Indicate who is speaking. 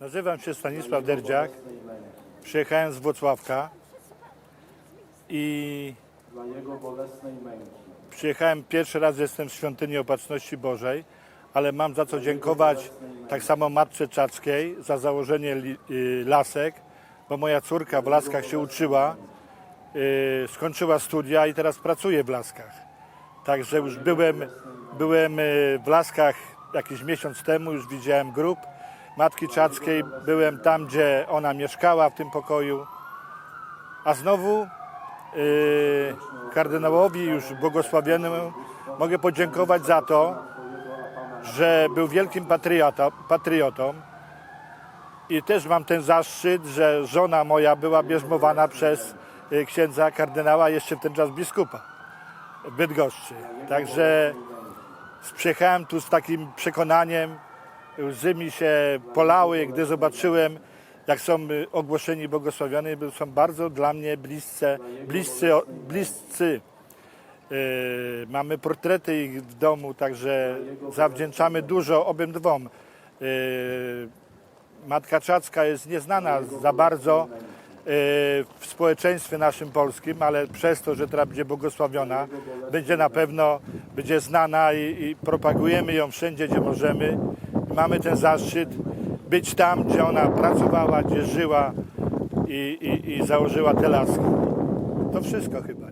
Speaker 1: Nazywam się Stanisław Derdziak. Przyjechałem z Włocławka i przyjechałem pierwszy raz, jestem w Świątyni Opatrzności Bożej, ale mam za co dziękować tak samo Matce Czackiej za założenie y, lasek, bo moja córka w laskach się uczyła, y, skończyła studia i teraz pracuje w laskach. Także już byłem, byłem y, w laskach jakiś miesiąc temu, już widziałem grób Matki Czackiej, byłem tam, gdzie ona mieszkała w tym pokoju. A znowu y, kardynałowi już błogosławionemu mogę podziękować za to, że był wielkim patriotą, patriotą i też mam ten zaszczyt, że żona moja była bierzmowana przez y, księdza kardynała, jeszcze w ten czas biskupa w Bydgoszczy. Także przyjechałem tu z takim przekonaniem, łzy mi się polały, gdy zobaczyłem, jak są y, ogłoszeni błogosławioni, bo są bardzo dla mnie bliscy, bliscy, bliscy. Yy, mamy portrety ich w domu, także zawdzięczamy dużo obydwom. Yy, Matka Czacka jest nieznana za bardzo w społeczeństwie naszym polskim, ale przez to, że teraz będzie błogosławiona, będzie na pewno będzie znana i, i propagujemy ją wszędzie, gdzie możemy. Mamy ten zaszczyt być tam, gdzie ona pracowała, gdzie żyła i, i, i założyła te laski. To wszystko chyba.